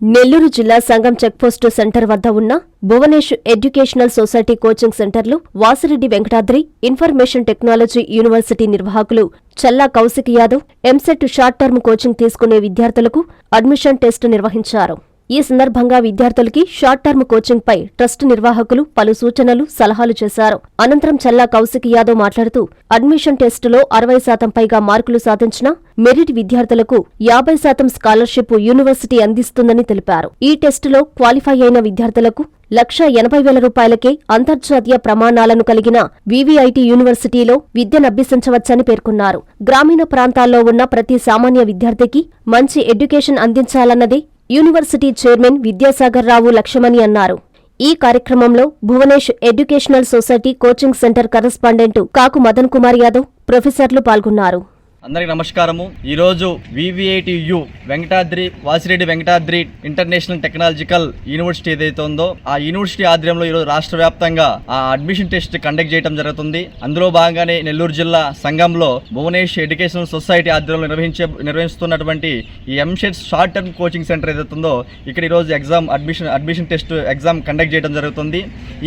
నెల్లూరు జిల్లా సంగం checkpost centre వద్ద ఉన్న భువనేష్ ఎడ్యుకేషనల్ సొసైటీ కోచింగ్ సెంటర్లో Vasireddy Venkatadri information technology university నిర్వాహకులు Challa Kaushik Yadav EAMCET short term coaching తీసుకునే విద్యార్థులకు అడ్మిషన్ టెస్టు నిర్వహించారు. ఈ సందర్భంగా విద్యార్థులకి షార్ట్ టర్మ్ కోచింగ్ పై ట్రస్ట్ నిర్వాహకులు పలు సూచనలు సలహాలు చేశారు. అనంతరం చల్లా కౌశిక్ యాదవ్ మాట్లాడుతూ అడ్మిషన్ టెస్టులో అరవై శాతం పైగా మార్కులు సాధించిన మెరిట్ విద్యార్థులకు యాభై శాతం స్కాలర్షిప్ యూనివర్సిటీ అందిస్తుందని తెలిపారు. ఈ టెస్టులో క్వాలిఫై అయిన విద్యార్థులకు లక్ష ఎనభై వేల రూపాయలకే అంతర్జాతీయ ప్రమాణాలను కలిగిన వివిఐటి యూనివర్సిటీలో విద్యనభ్యసించవచ్చని పేర్కొన్నారు. గ్రామీణ ప్రాంతాల్లో ఉన్న ప్రతి సామాన్య విద్యార్థికి మంచి ఎడ్యుకేషన్ అందించాలన్నదే యూనివర్సిటీ చైర్మన్ విద్యాసాగర్ రావు లక్ష్మణి అన్నారు. ఈ కార్యక్రమంలో Bhuvanesh educational society coaching centre correspondent Kaku Madan Kumar Yadav ప్రొఫెసర్లు పాల్గొన్నారు. అందరికీ నమస్కారము. ఈరోజు VVITU Venkatadri Vasireddy Venkatadri international technological university ఏదైతే ఉందో ఆ యూనివర్సిటీ ఆధ్వర్యంలో ఈరోజు రాష్ట్ర వ్యాప్తంగా ఆ అడ్మిషన్ టెస్ట్ కండక్ట్ చేయడం జరుగుతుంది. అందులో భాగంగానే నెల్లూరు జిల్లా సంఘంలో భువనేష్ ఎడ్యుకేషనల్ సొసైటీ ఆధ్వర్యంలో నిర్వహించే నిర్వహిస్తున్నటువంటి ఈ EAMCET short term coaching centre ఏదైతే ఉందో ఇక్కడ ఈరోజు exam admission admission test exam conduct చేయడం జరుగుతుంది.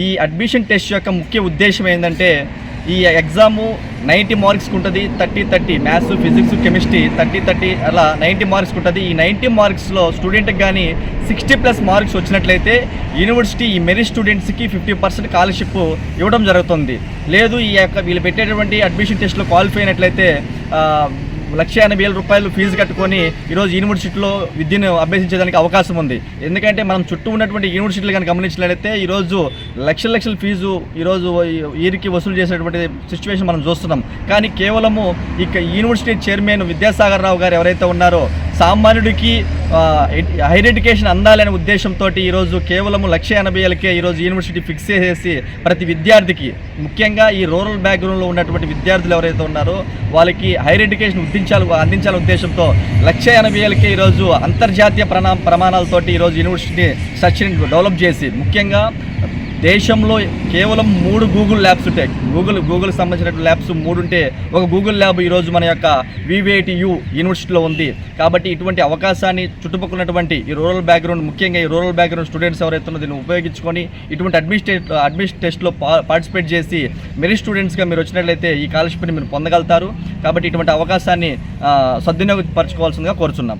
ఈ అడ్మిషన్ టెస్ట్ యొక్క ముఖ్య ఉద్దేశం ఏంటంటే ఈ ఎగ్జాము నైంటీ మార్క్స్కి ఉంటుంది thirty thirty maths physics chemistry thirty thirty అలా నైంటీ మార్క్స్కి ఉంటుంది. ఈ నైంటీ మార్క్స్లో స్టూడెంట్కి కానీ సిక్స్టీ ప్లస్ మార్క్స్ వచ్చినట్లయితే యూనివర్సిటీ ఈ మెరిట్ స్టూడెంట్స్కి ఫిఫ్టీ పర్సెంట్ స్కాలర్షిప్ ఇవ్వడం జరుగుతుంది. లేదు ఈ యొక్క వీళ్ళు పెట్టేటువంటి అడ్మిషన్ టెస్ట్లో క్వాలిఫై అయినట్లయితే లక్ష ఎనభై వేల రూపాయలు ఫీజు కట్టుకొని ఈరోజు యూనివర్సిటీలో విద్యను అభ్యసించడానికి అవకాశం ఉంది. ఎందుకంటే మనం చుట్టూ ఉన్నటువంటి యూనివర్సిటీలు కానీ గమనించినట్లయితే ఈరోజు లక్షల లక్షల ఫీజు ఈరోజు ఈరికి వసూలు చేసేటువంటి సిచ్యువేషన్ మనం చూస్తున్నాం. కానీ కేవలము ఇక యూనివర్సిటీ చైర్మన్ విద్యాసాగర్ రావు గారు ఎవరైతే ఉన్నారో సామాన్యుడికి హైర్ ఎడ్యుకేషన్ అందాలనే ఉద్దేశంతో ఈరోజు కేవలం లక్ష ఎనభై ఏళ్ళకే ఈరోజు యూనివర్సిటీ ఫిక్స్ చేసేసి ప్రతి విద్యార్థికి ముఖ్యంగా ఈ రూరల్ బ్యాక్గ్రౌండ్లో ఉన్నటువంటి విద్యార్థులు ఎవరైతే ఉన్నారో వాళ్ళకి హైర్ ఎడ్యుకేషన్ ఉద్దించాలి అందించాలనే ఉద్దేశంతో లక్ష ఎనభై ఏళ్ళకే ఈరోజు అంతర్జాతీయ ప్రణా ప్రమాణాలతోటి ఈరోజు యూనివర్సిటీ సచిన్ డెవలప్ చేసి ముఖ్యంగా దేశంలో కేవలం మూడు గూగుల్ ల్యాబ్స్ ఉంటాయి. గూగుల్ గూగుల్ సంబంధించిన ల్యాబ్స్ మూడు ఉంటే ఒక గూగుల్ ల్యాబ్ ఈరోజు మన యొక్క వివిఐటియు యూనివర్సిటీలో ఉంది. కాబట్టి ఇటువంటి అవకాశాన్ని చుట్టుపక్కల ఉన్నటువంటి ఈ రూరల్ బ్యాక్గ్రౌండ్ ముఖ్యంగా ఈ రూరల్ బ్యాక్గ్రౌండ్ స్టూడెంట్స్ ఎవరైతే దీన్ని ఉపయోగించుకొని ఇటువంటి అడ్మినిస్ట్రేట్ అడ్మిషన్ టెస్ట్లో పార్టిసిపేట్ చేసి మెరిట్ స్టూడెంట్స్గా మీరు వచ్చినట్లయితే ఈ స్కాలర్షిప్ని మీరు పొందగలుగుతారు. కాబట్టి ఇటువంటి అవకాశాన్ని సద్వినియోగపరచుకోవాల్సిందిగా కోరుచున్నాం.